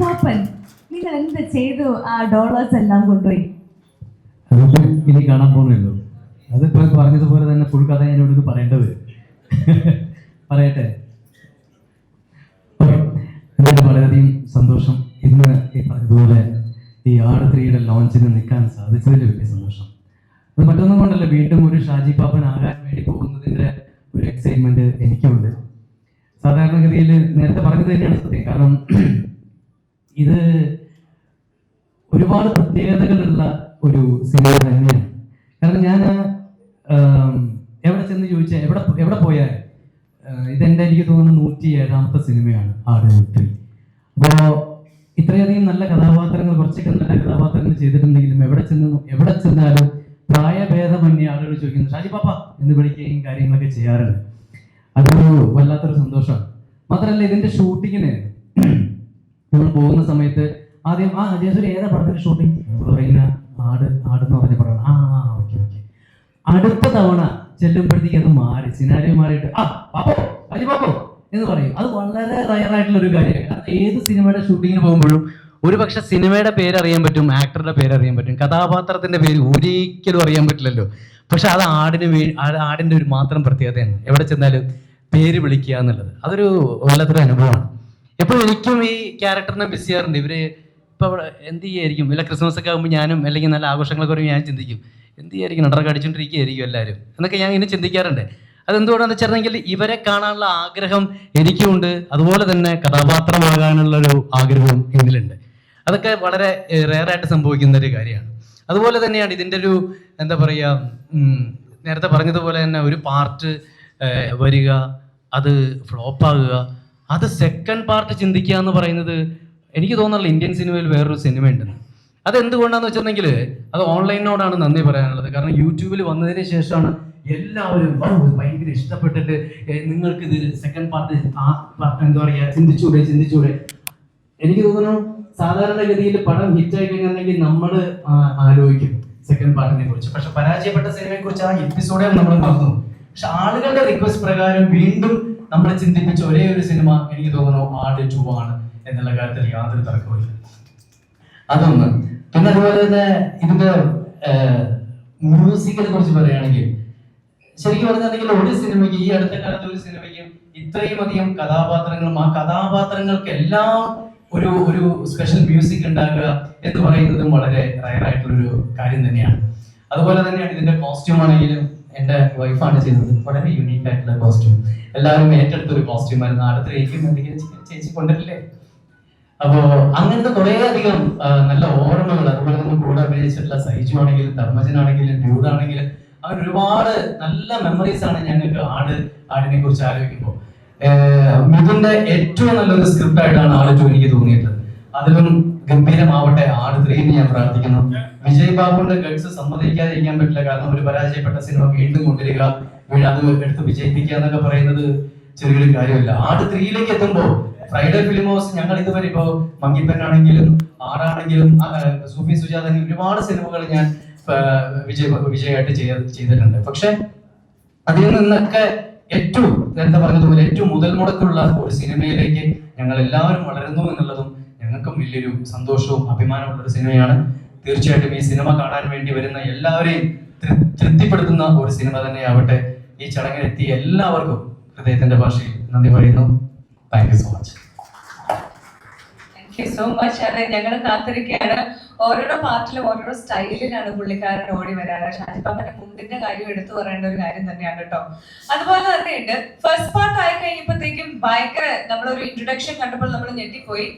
പാപ്പൻ നിങ്ങൾ എന്ത് ചെയ്തു ആ ഡോളേഴ്സ് എല്ലാം കൊണ്ടുപോയി? അതിപ്പോ ഇനി കാണാൻ പോകുന്നല്ലോ അതിപ്പോ പറഞ്ഞതുപോലെ തന്നെ ഫുൾ കഥ ഞാൻ ഇവിടെ പറയേണ്ടത് പറയട്ടെ? എന്തായാലും വളരെയധികം സന്തോഷം ഇന്ന് ഈ പറഞ്ഞതുപോലെ ഈ ആർ ത്രീയുടെ ലോഞ്ചിന് നിൽക്കാൻ സാധിച്ചതിൽ വലിയ സന്തോഷം. അത് മറ്റൊന്നും കൊണ്ടല്ല വീണ്ടും ഒരു ഷാജി പാപ്പൻ ആകാൻ വേണ്ടി പോകുന്നതിന്റെ ഒരു എക്സൈറ്റ്മെന്റ് എനിക്കുണ്ട്. സാധാരണഗതിയിൽ നേരത്തെ പറഞ്ഞത് തന്നെയാണ് സത്യം. കാരണം ഇത് ഒരുപാട് പ്രത്യേകതകളുള്ള ഒരു സിനിമ തന്നെയാണ്. കാരണം ഞാൻ എവിടെ ചെന്ന് ചോദിച്ചാൽ എവിടെ എവിടെ പോയാൽ ഇതെന്റെ എനിക്ക് തോന്നുന്നു നൂറ്റി ഏഴാമത്തെ സിനിമയാണ് ആട് ത്രീ അപ്പോൾ ഇത്രയധികം നല്ല കഥാപാത്രങ്ങൾ കുറച്ചൊക്കെ നല്ല കഥാപാത്രങ്ങൾ ചെയ്തിട്ടുണ്ടെങ്കിലും എവിടെ ചെന്ന് എവിടെ ചെന്നാലും പ്രായഭേദമന്യ ആളുകൾ ചോദിക്കുന്നു ഷാജി പാപ്പ എന്ന് വിളിക്കുകയും കാര്യങ്ങളൊക്കെ ചെയ്യാറുണ്ട്. അതൊരു വല്ലാത്തൊരു സന്തോഷമാണ്. മാത്രമല്ല ഇതിന്റെ ഷൂട്ടിങ്ങിന് പോകുന്ന സമയത്ത് ആദ്യം ആ ജയസൂര്യ ഏതാ പടത്തിന് ഷൂട്ടിംഗ് പറയുന്ന ആട് ആട് എന്ന് പറഞ്ഞ പടമാണ്. ആ ഓക്കെ ഓക്കെ അടുത്ത തവണ ചെല്ലുമ്പോഴത്തേക്ക് അത് മാറി. സിനാരിയോ മാറിയിട്ട് ആ പാപ്പോ അലി പാപ്പോ എന്ന് പറയും. അത് വളരെ റയറായിട്ടുള്ള ഒരു കാര്യമാണ് ഏത് സിനിമയുടെ ഷൂട്ടിങ്ങിന് പോകുമ്പോഴും ഒരു പക്ഷെ സിനിമയുടെ പേര് അറിയാൻ പറ്റും ആക്ടറുടെ പേര് അറിയാൻ പറ്റും. കഥാപാത്രത്തിന്റെ പേര് ഒരിക്കലും അറിയാൻ പറ്റില്ലല്ലോ. പക്ഷെ അത് ആടിന് ആടിന്റെ ഒരു മാത്രം പ്രത്യേകതയാണ്. എവിടെ ചെന്നാലും പേര് വിളിക്കുക എന്നുള്ളത്. അതൊരു വല്ലാത്തൊരു അനുഭവമാണ്. എപ്പോഴും എനിക്കും ഈ ക്യാരക്ടറിനെ മിസ് ചെയ്യാറുണ്ട്. ഇവർ ഇപ്പൊ എന്ത് ചെയ്യായിരിക്കും? വല്ല ക്രിസ്മസ് ഒക്കെ ആകുമ്പോൾ ഞാനും അല്ലെങ്കിൽ നല്ല ആഘോഷങ്ങളൊക്കെ ഞാൻ ചിന്തിക്കും എന്ത് ചെയ്യായിരിക്കും? നടറൊക്കെ അടിച്ചുകൊണ്ടിരിക്കുകയായിരിക്കും എല്ലാവരും എന്നൊക്കെ ഞാൻ ഇങ്ങനെ ചിന്തിക്കാറുണ്ട്. അതെന്തുകൊണ്ടാന്ന് വെച്ചിട്ടുണ്ടെങ്കിൽ ഇവരെ കാണാനുള്ള ആഗ്രഹം എനിക്കുമുണ്ട്. അതുപോലെ തന്നെ കഥാപാത്രമാകാനുള്ള ഒരു ആഗ്രഹവും എന്നിലുണ്ട് അതൊക്കെ വളരെ റെയർ ആയിട്ട് സംഭവിക്കുന്ന ഒരു കാര്യമാണ്. അതുപോലെ തന്നെയാണ് ഇതിന്റെ ഒരു എന്താ പറയുക നേരത്തെ പറഞ്ഞതുപോലെ തന്നെ ഒരു പാർട്ട് വരിക അത് ഫ്ലോപ്പ് ആകുക അത് സെക്കൻഡ് പാർട്ട് ചിന്തിക്കുക എന്ന് പറയുന്നത് എനിക്ക് തോന്നുന്നില്ല ഇന്ത്യൻ സിനിമയിൽ വേറൊരു സിനിമ ഉണ്ട് അത് എന്തുകൊണ്ടാന്ന് വെച്ചിട്ടുണ്ടെങ്കിൽ അത് ഓൺലൈനോടാണ് നന്ദി പറയാനുള്ളത്. കാരണം യൂട്യൂബിൽ വന്നതിന് ശേഷമാണ് എല്ലാവരും "വൗ, ഭയങ്കര ഇഷ്ടപ്പെട്ടിട്ട് നിങ്ങൾക്ക് ഇത് സെക്കൻഡ് പാർട്ട് എന്താ പറയുക ചിന്തിച്ചൂടെ ചിന്തിച്ചൂടെ. എനിക്ക് തോന്നുന്നു സാധാരണഗതിയിൽ പടം ഹിറ്റായി കഴിഞ്ഞിട്ടുണ്ടെങ്കിൽ നമ്മൾ ആലോചിക്കും സെക്കൻഡ് പാർട്ടിനെ കുറിച്ച്. പക്ഷെ പരാജയപ്പെട്ട സിനിമയെ കുറിച്ച് ആ എപ്പിസോഡേ നമ്മൾ മറന്നു പക്ഷെ ആളുകളുടെ റിക്വസ്റ്റ് പ്രകാരം വീണ്ടും നമ്മളെ ചിന്തിപ്പിച്ച ഒരേ ഒരു സിനിമ എനിക്ക് തോന്നുന്നു ആട് ടു ആണ് എന്നുള്ള കാര്യത്തിൽ യാതൊരു തർക്കമില്ല അതൊന്ന്. പിന്നെ അതുപോലെ തന്നെ ഇതിന്റെ മ്യൂസിക്കിനെ കുറിച്ച് പറയുകയാണെങ്കിൽ ശരിക്കും പറഞ്ഞിട്ടുണ്ടെങ്കിൽ ഒരു സിനിമയ്ക്ക് ഈ അടുത്ത കാലത്ത് ഒരു സിനിമയ്ക്കും ഇത്രയും അധികം കഥാപാത്രങ്ങളും ആ കഥാപാത്രങ്ങൾക്കെല്ലാം ഒരു ഒരു സ്പെഷ്യൽ മ്യൂസിക് ഉണ്ടാക്കുക എന്ന് പറയുന്നതും വളരെ റയർ ആയിട്ടുള്ളൊരു കാര്യം തന്നെയാണ്. അതുപോലെ തന്നെയാണ് ഇതിന്റെ കോസ്റ്റ്യൂം ആണെങ്കിലും എന്റെ വൈഫാണ് ചെയ്തത് വളരെ യുണീക്ക് ആയിട്ടുള്ള കോസ്റ്റ്യൂം എല്ലാവരും ഏറ്റെടുത്ത ഒരു കോസ്റ്റ്യൂം ആയിരുന്നു അടുത്തേക്കും എന്തെങ്കിലും ചേച്ചി കൊണ്ടിട്ടില്ലേ? അപ്പോ അങ്ങനത്തെ കുറെ അധികം നല്ല ഓർമ്മകൾ അതുപോലെ തന്നെ കൂടെ അഭിനയിച്ചിട്ടുള്ള സൈജു ആണെങ്കിലും ധർമ്മജനാണെങ്കിലും ഡ്യൂഡാണെങ്കിലും അവർ ഒരുപാട് നല്ല മെമ്മറീസ് ആണ് ഞങ്ങൾക്ക് ആട് ആടിനെ കുറിച്ച് ആലോചിക്കുമ്പോൾ. മിഥുന്റെ ഏറ്റവും നല്ലൊരു സ്ക്രിപ്റ്റ് ആയിട്ടാണ് ആട് എനിക്ക് തോന്നിയിട്ടുള്ളത്. അതിലും ഗംഭീരമാവട്ടെ ആട് ഞാൻ പ്രാർത്ഥിക്കുന്നു. വിജയ് ബാബുവിന്റെ ഗഡ്സ് സമ്മതിക്കാതിരിക്കാൻ പറ്റില്ല. കാരണം ഒരു പരാജയപ്പെട്ട സിനിമ വീണ്ടും കൊണ്ടുവരിക അത് എടുത്ത് വിജയിപ്പിക്കുക എന്നൊക്കെ പറയുന്നത് ചെറിയൊരു കാര്യമല്ല. ആട് ത്രീയിലേക്ക് എത്തുമ്പോൾ ഫ്രൈഡേ ഫിലിം ഹൗസ് ഞങ്ങൾ ഇതുവരെ ഇപ്പോ മങ്കിപ്പനാണെങ്കിലും ആറാണെങ്കിലും സൂഫി സുജാത ഒരുപാട് സിനിമകൾ ഞാൻ വിജയ് വിജയമായിട്ട് ചെയ്ത ചെയ്തിട്ടുണ്ട്. പക്ഷെ അതിൽ നിന്നൊക്കെ ഏറ്റവും നേരത്തെ പറഞ്ഞതുപോലെ ഏറ്റവും മുതൽ മുടക്കുള്ള ഒരു സിനിമയിലേക്ക് ഞങ്ങൾ എല്ലാവരും വളരുന്നു എന്നുള്ളതും വലിയൊരു സന്തോഷവും അഭിമാനമുള്ള ഒരു സിനിമയാണ്. തീർച്ചയായിട്ടും ഈ സിനിമ കാണാൻ വേണ്ടി വരുന്ന എല്ലാവരെയും തൃപ്തിപ്പെടുത്തുന്ന ഒരു സിനിമ തന്നെയാവട്ടെ. ഈ ചടങ്ങിലെത്തിയ എല്ലാവർക്കും ഹൃദയത്തിന്റെ ഭാഷയിൽ നന്ദി പറയുന്നു. Thank you so much so much അതെ. ഞങ്ങൾ കാത്തിരിക്കുകയാണ്. ഓരോരോ പാർട്ടിലും ഓരോരോ സ്റ്റൈലിലാണ് പുള്ളിക്കാരൻ ഓടി വരാറ്. ഷാജിപ്പാപ്പന്റെ മുണ്ടിന്റെ കാര്യം എടുത്തു പറയേണ്ട ഒരു കാര്യം തന്നെയാണ് കേട്ടോ. അതുപോലെ തന്നെയുണ്ട്. ഫസ്റ്റ് പാർട്ട് ആയി കഴിയുമ്പോഴത്തേക്കും ഭയങ്കര നമ്മളൊരു ഇൻട്രൊഡക്ഷൻ കണ്ടപ്പോൾ നമ്മൾ ഞെട്ടിപ്പോയി.